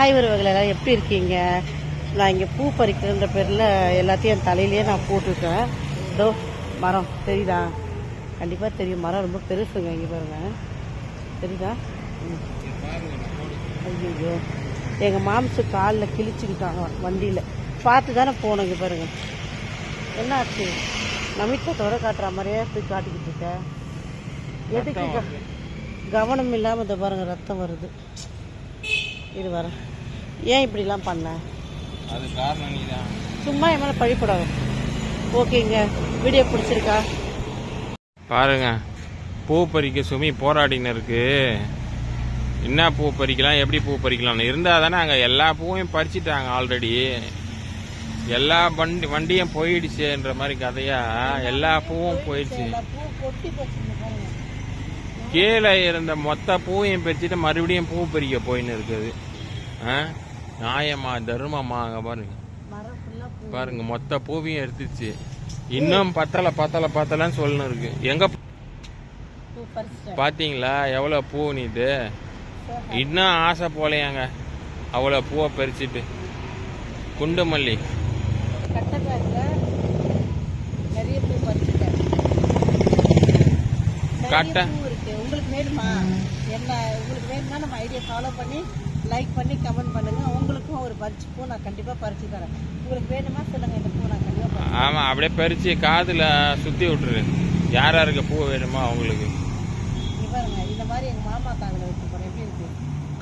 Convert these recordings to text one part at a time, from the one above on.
Hi உறவுகள் எல்லாம் எப்படி இருக்கீங்க? நான் இங்கே பூ பறிக்கிறன்ற பேரில் எல்லாத்தையும் என் தலையிலேயே நான் போட்டுட்டேன் இதோ மரம். தெரியுதா? கண்டிப்பாக தெரியும். மரம் ரொம்ப பெருசுங்க இங்கே பாருங்க. தெரியுதா? ம். ஐயோ எங்கள் மாம்சு காலில் கிழிச்சுக்கிட்டாங்க வண்டியில். பார்த்து தானே போனோம் இங்கே பாருங்க. என்ன ஆச்சு நமித்தத்தோட காட்டுற மாதிரியே போய் காட்டிக்கிட்டு இருக்க. எதுக்கு கவனம் இல்லாமல் இதை பாருங்க ரத்தம் வருது. இது வர. ஏன் இப்படிலாம் பண்ண? அது காரணம் நீ தான் சும்மா என் மேலே பழிப்படாது ஓகேங்க. வீடியோ பிடிச்சிருக்கா? பாருங்க. பூ பறிக்க சுமி போராடின்னு இருக்கு என்ன பூ பறிக்கலாம் எப்படி பூ பறிக்கலாம்னு. இருந்தால் தானே அங்கே எல்லா பூவையும் பறிச்சிட்டாங்க ஆல்ரெடி எல்லா வண்டி வண்டியும் போயிடுச்சுன்ற மாதிரி கதையா எல்லா பூவும் போயிடுச்சு. பூ கொட்டி போச்சுங்க பாருங்க. கீழே இருந்த மொத்த பூவையும் பறிச்சுட்டு மறுபடியும் பூ பறிக்க போயின்னு இருக்குது. ஆ? நியாயமா தர்மமா அங்கே பாருங்க. பாருங்க மொத்த பூவையும் எடுத்துச்சு. இன்னும் பத்தலை பத்தலை பத்தலைன்னு சொல்லணும் இருக்கு. எங்க பாத்தீங்களா? எவ்வளோ பூ நீது இன்னும் ஆசை போலையாங்க. அவ்வளோ பூவை பறிச்சிட்டு. குண்டு மல்லி கட்டை. உங்களுக்கு வேணுமா? என்ன உங்களுக்கு வேணும்னா நம்ம ஐடியா ஃபாலோ பண்ணி லைக் பண்ணி கமெண்ட் பண்ணுங்க. உங்களுக்கும் ஒரு பறிச்சு பூ நான் கண்டிப்பாக பறிச்சு தரேன். உங்களுக்கு வேணுமா சொல்லுங்க இந்த பூ நான் கண்டிப்பாக ஆமாம் அப்படியே பறிச்சு காதில் சுற்றி விட்டுரு. யார் யாருக்கு பூ வேணுமோ அவங்களுக்கு. பாருங்க இந்த மாதிரி எங்கள் மாமா காதில் வச்சு போகிறேன் எப்படி இருக்கு?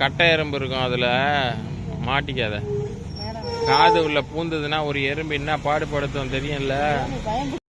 கட்டை எறும்பு இருக்கும் அதில். மாட்டிக்காத. காது உள்ள பூந்ததுன்னா ஒரு எறும்பு என்ன பாடுபடுத்தும் தெரியும்ல.